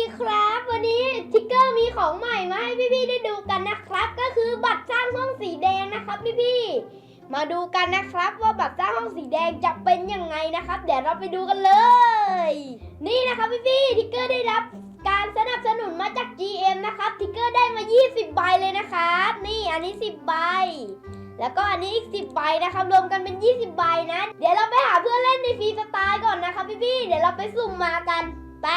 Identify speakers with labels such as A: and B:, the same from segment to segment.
A: ดีครับ วันนี้ทิกเกอร์มีของใหม่มาให้พี่ๆได้ดูกันนะครับ ก็คือบัตรสร้างห้องสีแดงนะครับพี่ๆมาดูกันนะครับว่าบัตรสร้างห้องสีแดงจะเป็นยังไงนะครับ เดี๋ยวเราไปดูกันเลย นี่นะครับพี่ๆทิกเกอร์ได้รับการสนับสนุนมาจาก GM นะครับทิกเกอร์ได้มา 20 ใบเลยนะครับนี่อันนี้ 10 ใบ แล้วก็อันนี้อีก 10 ใบนะครับรวมกันเป็น 20 ใบนะ เดี๋ยวเราไปหาเพื่อนเล่นในฟรีสไตล์ก่อนนะครับพี่ๆเดี๋ยวเราไปสุ่มมากันไป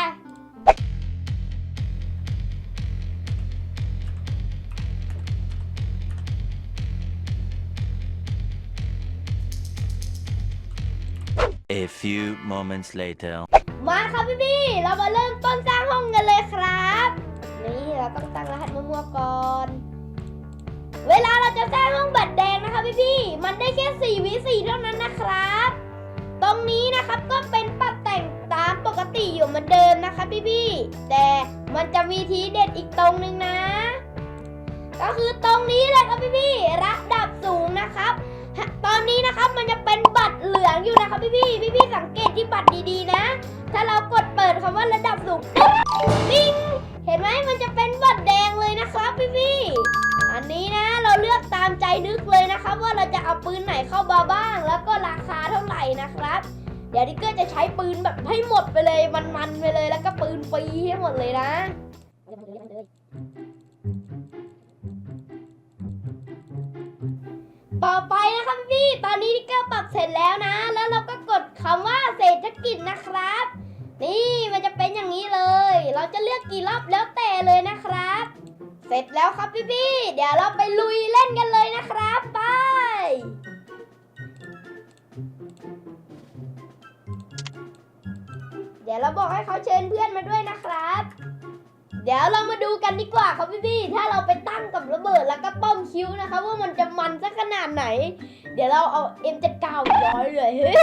B: A few moments later.
A: มาครับพี่พี่เรามาเริ่มต้นสร้างห้องกันเลยครับ นี่เราต้องตั้งรหัสมั่วๆก่อน เวลาเราจะสร้างห้องบัตรแดงนะคะพี่พี่มันได้แค่4วิ4เท่านั้นนะครับ ตรงนี้นะครับก็เป็นปรับแต่งตามปกติอยู่เหมือนเดิมนะคะพี่พี่แต่มันจะมีทีเด็ดอีกตรงนึงนะ ก็คือตรงนี้เลยครับพี่พี่ระดับสูงนะครับ ตอนนี้นะครับมันจะเป็น องอยู่นะครับพี่พี่พี่พี่สังเกตที่บัตรดีๆนะ ถ้าเรากดเปิดคำว่าระดับสูงปุ๊บนิ่งเห็นไหมมันจะเป็นบัตรแดงเลยนะครับพี่พี่อันนี้นะเราเลือกตามใจนึกเลยนะครับว่าเราจะเอาปืนไหนเข้ามาบ้าง แล้วก็ราคาเท่าไหร่นะครับ เดี๋ยวดิเกอร์จะใช้ปืนแบบให้หมดไปเลยมันๆไปเลยแล้วก็ปืนฟรีให้หมดเลยนะต่อไปนะครับพี่ ตอนนี้ดิกเกอร์ปรับเสร็จแล้ว พี่พี่ๆ เดี๋ยวเราไปลุยเล่นกันเลยนะครับไปเดี๋ยวเราบอกให้เขาเชิญเพื่อนมาด้วยนะครับ เดี๋ยวเรามาดูกันดีกว่าครับพี่พี่ๆถ้าเราไปตั้งกับระเบิดแล้วก็ป้อมคิ้วนะครับว่ามันจะมันสักขนาดไหน เดี๋ยวเราเอา M79 ย้อยเลยเฮ้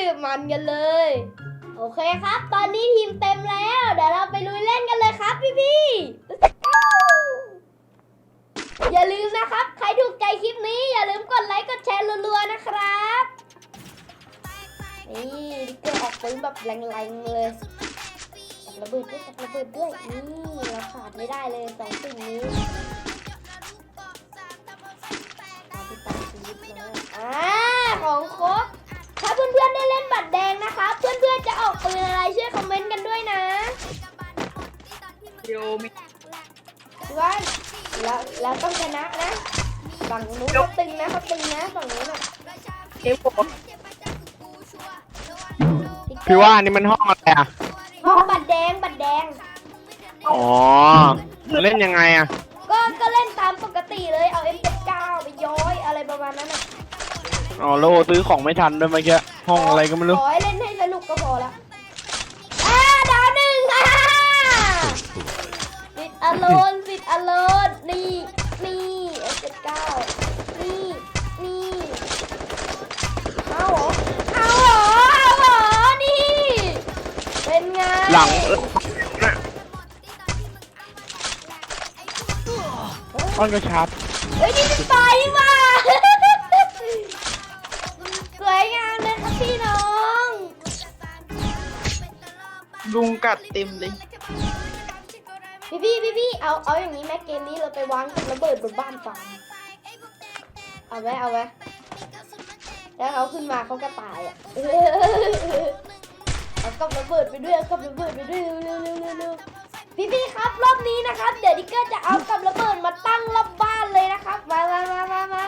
A: ยมันกันเลย โอเคครับ ตอนนี้ แบบแรงๆเลยจับระเบิดด้วยจับระเบิดด้วยนี่เราขาดไม่ได้เลยสองสิ่งนี้เอาที่ตัดชีวิตเลยอ่าของครบถ้าเพื่อนๆได้เล่นบัตรแดงนะคะ เพื่อนๆจะออกปืนอะไรช่วยคอมเมนต์กันด้วยนะ
C: โยมี
A: ว่าแล้วแล้วต้องชนะนะฝั่งนู้นเขาตึงนะเขาตึงนะฝั่งนู้นอะ
C: เอฟโฟ
A: ติ๊กเกอร์
D: พี่ว่าอันนี้มันห้องอะไรอะ
A: ห้องบัตรแดงบัตรแดง
D: อ๋อเล่นยังไงอะ
A: ก็ก็เล่นตามปกติเลยเอา M79 ไปย้อยอะไรประมาณนั้นอะ
D: อ๋อแล้วโอซื้อของไม่ทันด้วยเมื่อกี้ห้องอะไรก็ไม่รู้
A: ขอให้เล่นให้สนุกก็พอละอ่าดาวหนึ่งอ่าสิทธิ์อโลนสิ ห
D: ลังอ้อนกระชับ
A: เฮ้ยนี่เป็นไฟว่ะสวยงามเลยครับพี่น้อง
C: ลุงกัดเต็มเลย
A: พี่พี่พี่พี่เอาเอาอย่างนี้แม็กเกมนี้เราไปวางกับระเบิดบนบ้านฟาร์มเอาไว้เอาไว้แล้วเขาขึ้นมาเขาก็ตายอะ เอากับระเบิดไปด้วยเอากับระเบิดไปด้วยเร็วเร็วเร็วเร็วเร็วพี่พี่ครับรอบนี้นะครับ เดี๋ยวดิกเกอร์จะเอากับระเบิดมาตั้งรอบบ้านเลยนะครับ มามามามามา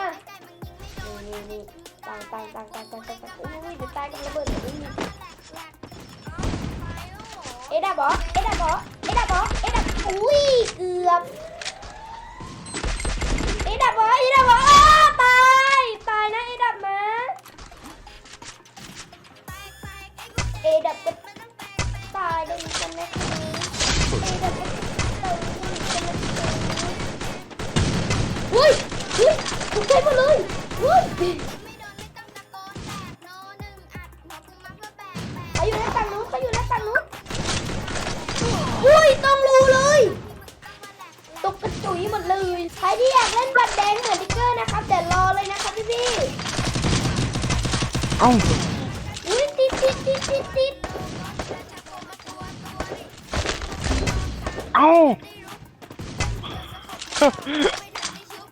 A: นี่นี่นี่ตั้งตั้งตั้งตั้งตั้งตั้งตั้งอุ้ยเดี๋ยวตายกับระเบิดอุ้ยเอ็ดาบอเอ็ดาบอเอ็ดาบอเอ็ดาอุ้ยเกือบเอ็ดาบอเอ็ดาบอตายตายนะเอ็ดาบน เอดับก็ตายด้เหมือนกันนะคะเอดับก็ตายด้เหมือนกันนะคะเฮ้ยเฮ้ยตกใจหมดเลยเฮ้ย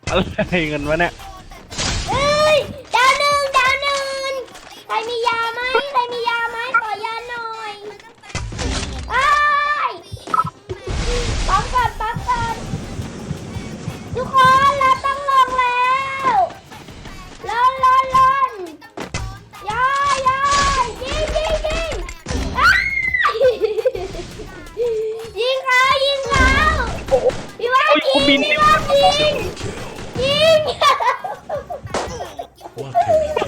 A: อะไรเงินวะ
D: เนี่ย
A: เอ้ยดาวหนึ่งดาวหนึ่งใครมียาไหมใครมียาไหมขอยาหน่อยอ้ปั๊มก่อนปั๊มก่อนทุกคน
D: บิน
A: พี่ว่ายิงยิง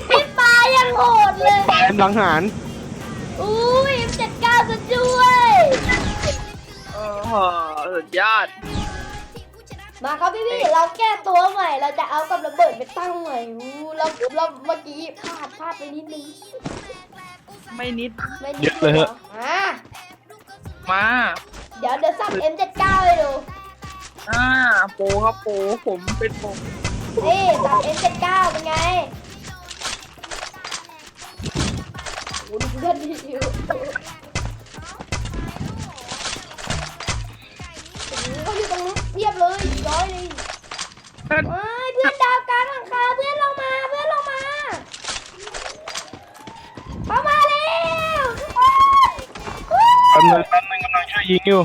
A: พี่ปลายังโหดเลย
D: ปลายหลังหาร
A: อุ้ยจัดการซะด้วย
C: โอ้โหสุดยอด
A: มาครับพี่พี่เราแก้ตัวใหม่ เราจะเอากับระเบิดไปตั้งใหม่อู้เราเราเมื่อกี้พลาดพลาดไปนิดนึง
C: ไม่นิด
A: ไม่นิด
D: เยอะเลยเหรอ
A: อะ
C: มา
A: เดี๋ยวเดี๋ยวสับ M79 ไปดู
C: อ่าโปรครับโปรผมเป็นโปร
A: นี่สับ M79 เป็นไงโอ้ดูเพื่อนดิวโอ้โหเขาอยู่ตรงนู้นเพียบเลยร้อยเลยเฮ้ยเพื่อนดาวกลางหลังคาเพื่อนลงมาเพื่อนลงมาเข้ามาเร็วทุกคน
D: แป๊บนึงแป๊บนึงกำลังช่วยยิงอยู่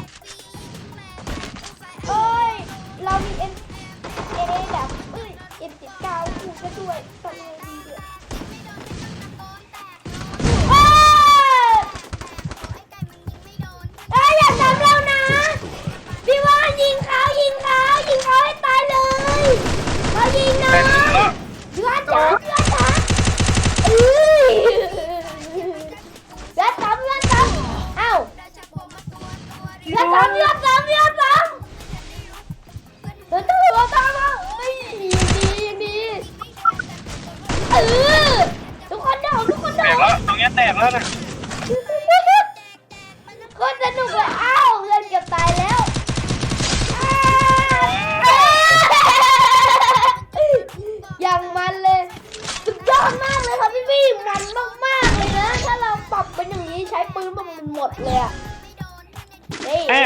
A: ด้วย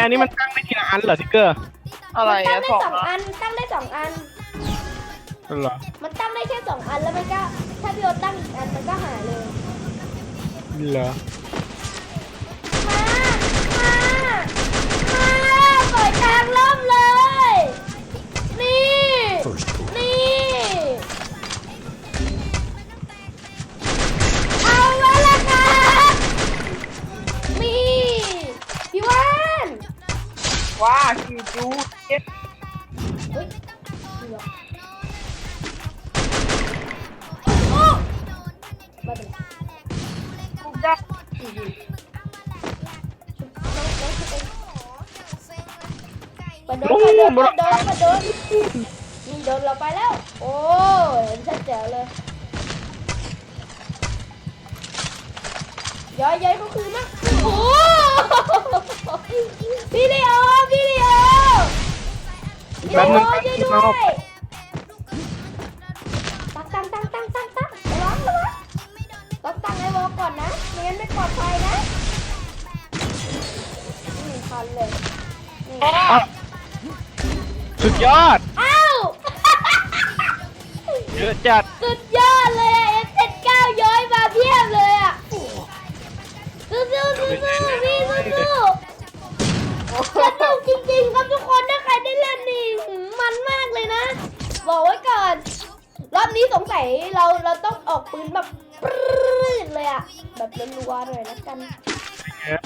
D: อ้ยอันนี้มันตั้งได้ทีละอันเหรอทิกเกอร์
C: อะไร
A: มันตั้
C: อะ
A: งได้
C: สอง
A: สอง
C: อะ
A: อัน ตั้งได้สองอัน
D: เหรอ
A: มันตั้งได้แค่สองอันแล้วมันก็ ถ้าพี่โอตั้งอีกอันมันก็หายเลย
D: เหรอ
A: มามามาปล่อยทางล่มเลย นี่ นี่าคิว
C: จูเจ็ด
A: เฮ้ยเดี๋ยวโอ้ไม่เป็นไร
C: ทุกอย่าง
A: น้องน้องชุบเองไปโดนไปโดนไปโดนโดนนี่โดนเราไปแล้ว โอ้เห็นชัดแจ๋วเลยย้อยย้อยเขาคือมากโอ้พี่ลีโอพี่ลีโอพี่
D: แป๊บ
A: ลี
D: นึ
A: โอง
D: แป๊บ
A: ช่วย
D: นึง
A: ด้ว
D: เอา
A: ยตั้งตั้งตั้งตั้งตั้งตั้งระวังระวังต้องตั้งไอวอลก่อนนะไม่งั้นไม่ปลอดภัยนะนี่คันเลยนี่
D: อะสุดยอด
A: อ้าว
D: เยอะจัด
A: สุดยอดเลยอะ F79 ย้อยมาเพียบเลยอะสู้สู้สู้สู้พี่สู้สู้สนุกจริงๆครับทุกคนถ้าใครได้เล่นนี่หืมมันมากเลยนะ บอกไว้ก่อน รอบนี้สงสัยเราเราต้องออกปืนแบบปรื้ดเลยอะแบบรัวๆหน่อยละกัน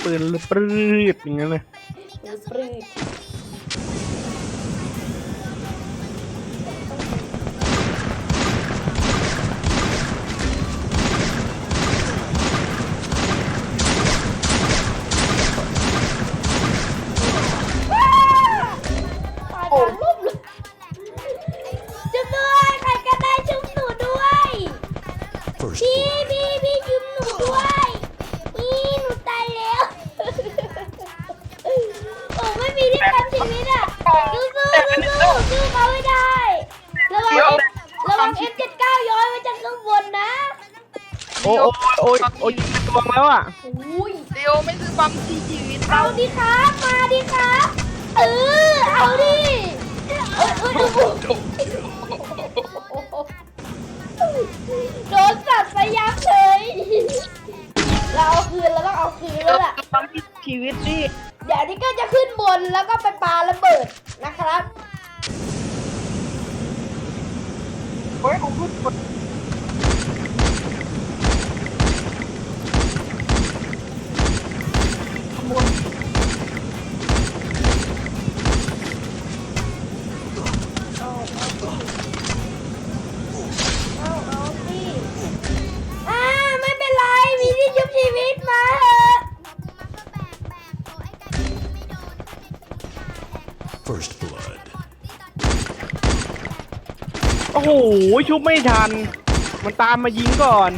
D: ปืนปรืดอย่างนั้นเลย
A: ปืนปรื้ด โอ้ย
D: โอ้ยเป็นตัวแล้วอะ
A: อุ้ย
C: เดียวไม่ซื้อปั๊มที่ชีวิต
A: เอา
C: เรา
A: ดิครับ มาดิครับ เออ เอาดิเอ้ยเอ้ยเอ้ยโดนสัตว์สยับเลยเราเอาคืนเราต้องเอาคืนแล้วล่ะ
C: ต้องมีชีวิตดิ
A: เดี๋ยวนี้ก็จะขึ้นบนแล้วก็ไปปาระเบิดนะครับ
C: เฮ้ยของพูดคน
A: เ First
B: blood.
D: โอ้โหชุบไม่ทัน มันตามมายิงก่อน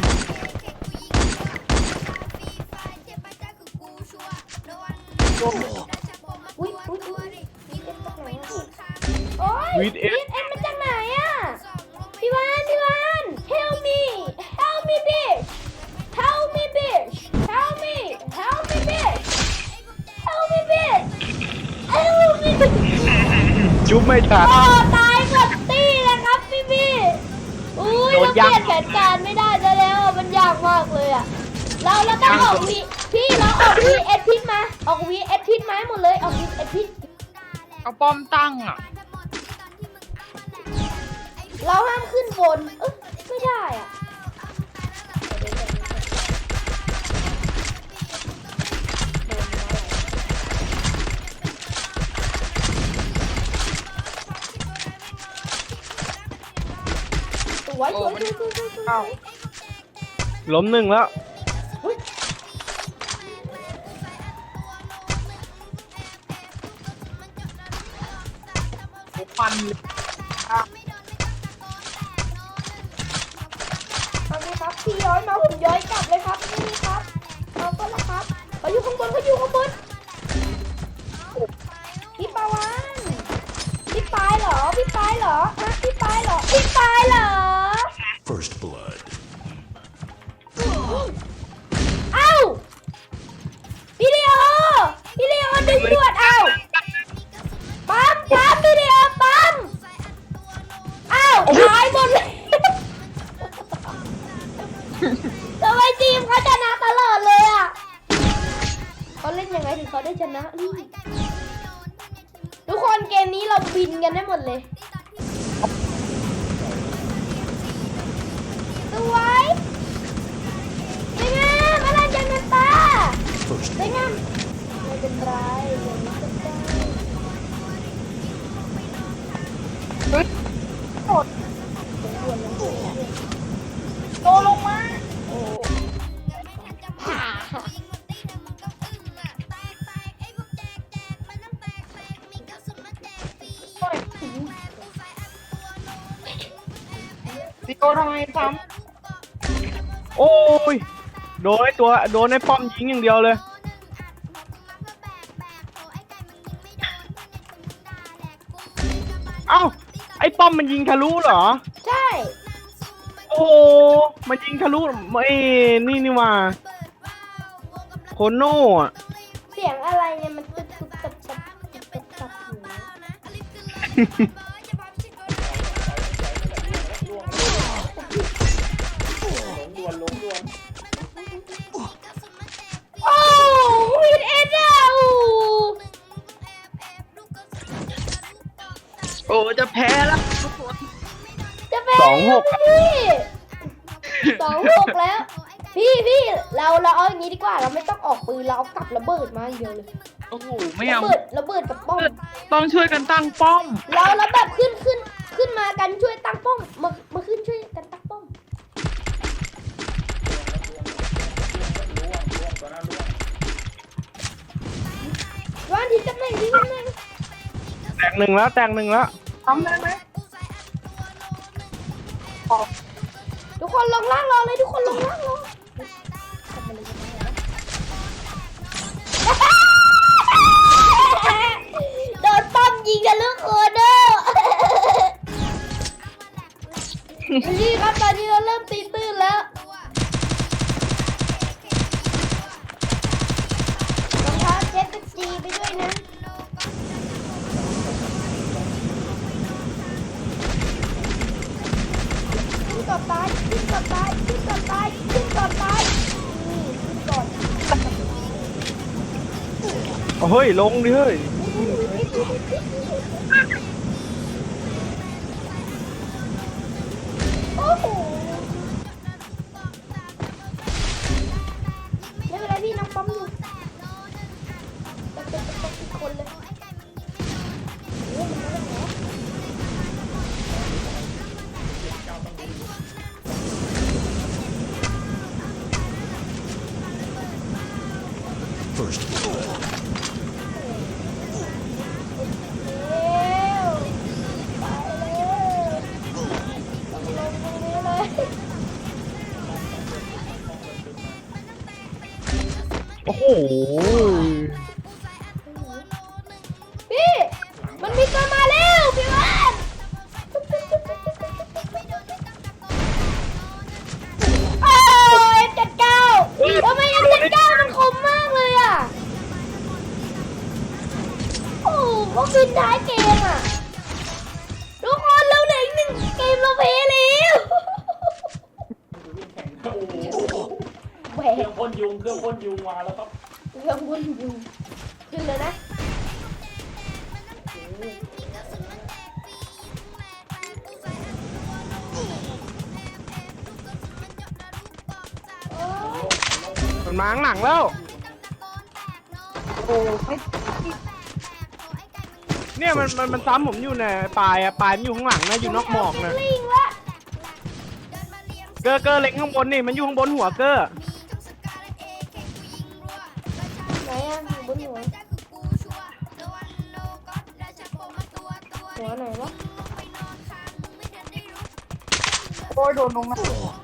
D: ชุบไม่ทัน
A: โอ้ตายหมดตี้เลยครับพี่พี่อุ้ย
D: โด
A: เรา
D: น
A: เป
D: ยั
A: ลี่
D: ง
A: ยนแผนการไม่ได้ซะแล้วอะมันยากมากเลยอะเราเราต้องออกวีพี่เราออกวีเอสพิษมา ออกวีเอสพิษมาให้หมดเลยออกวีเอสพิษ
C: เอาป้อมตั้งอะ
A: เราห้ามขึ้นบนเอ๊ะไม่ได้อะ วยสวยสวยสวยสวยสวย
C: เอ้า
D: ล้มหนึ่งแล้ว
C: ฟัน
A: เอาเลยครับพี่ย้อยมาผมย้อยกลับเลยครับนี่ครับเอาก็ละครับเขาอยู่ข้างบนเขาอยู่ข้างบนพี่ปาวานพี่ปายเหรอพี่ปายเหรอฮะพี่ปายเหรอพี่ปายเหรอ เลย สวยสวยงามอะไรจังกันตา
B: First
A: สวยงามไม่เป็นไรอย่างนี้ก็ได้
C: โด
D: นไอ้ตัวโดนไอ้ป้อมยิงอย่างเดียวเลยเอ้าไอ้ป้อมมันยิงทะลุเหรอ
A: ใช่
D: โอ้มันยิงทะลุไม่นี่นี่ว่าโคโน่อะ
A: เสียงอะไรเนี่ยมันตึกตึกตับตับตึกตับตับหู
D: หก
A: พี่สองหกแล้ว พี่พี่เราเราเอาอย่างนี้ดีกว่า เราไม่ต้องออกปืนเราเอากลับระเบิดมาอย่างเดียวเลย
C: โอ้โหไม่
A: ระ
C: เอา
A: เบิดระเบิดกับป้อม
C: ต้องช่วยกันตั้งป้อม
A: เราแล้วแบบขึ้นขึ้นขึ้นมากันช่วยตั้งป้อมมามาขึ้นช่วยกันตั้งป้อมวางที่ตำแหน่งที่ตำแหน่ง
D: แตกหนึ่งแล้วแตกหนึ่งแล้ว
C: ทำได้ไหม
A: ทุกคนลงล่างรอเลยทุกคนลงล่างรอโดนป้อมยิงกันลูกโคเดอร์นี่ครับตอนนี้เราเริ่มตี เฮ้
D: ย ลงดิเฮ้ย
A: โอ้โหไม่เป็นไรพี่น้องป้อมอยู่ พี่ มันมีตัวมาแล้วพี่วานโอ้ยเจ็ดเก้าทำไมเจ็ดเก้ามันคมมากเลยอะ โอ้เขาขึ้นท้ายเกมอะ ทุกคนเราเหลืออีกหนึ่งเกมเราเพลแล้ว
E: โอ้โห
A: แหว
E: เครื่องพ่นยุงเครื่องพ่นยุงมาแล้วครับ
A: เรื่องวุ่นวุ่นขึ้นเลยนะโอ้ย
D: มันมาข้างหลังแล้ว
C: โอ้ไม่
D: เนี่ยมันมันมันซ้ำผมอยู่ในปลายอะปลายมันอยู่ข้างหลังนะอยู่นอกหมอกนะ
A: ลิงละ
D: เกอร์เกอร์เล็งข้างบนนี่มันอยู่ข้างบนหัวเกอร์
A: บนหัวหัวไหนวะ
C: โอ้ยโดนลงนะ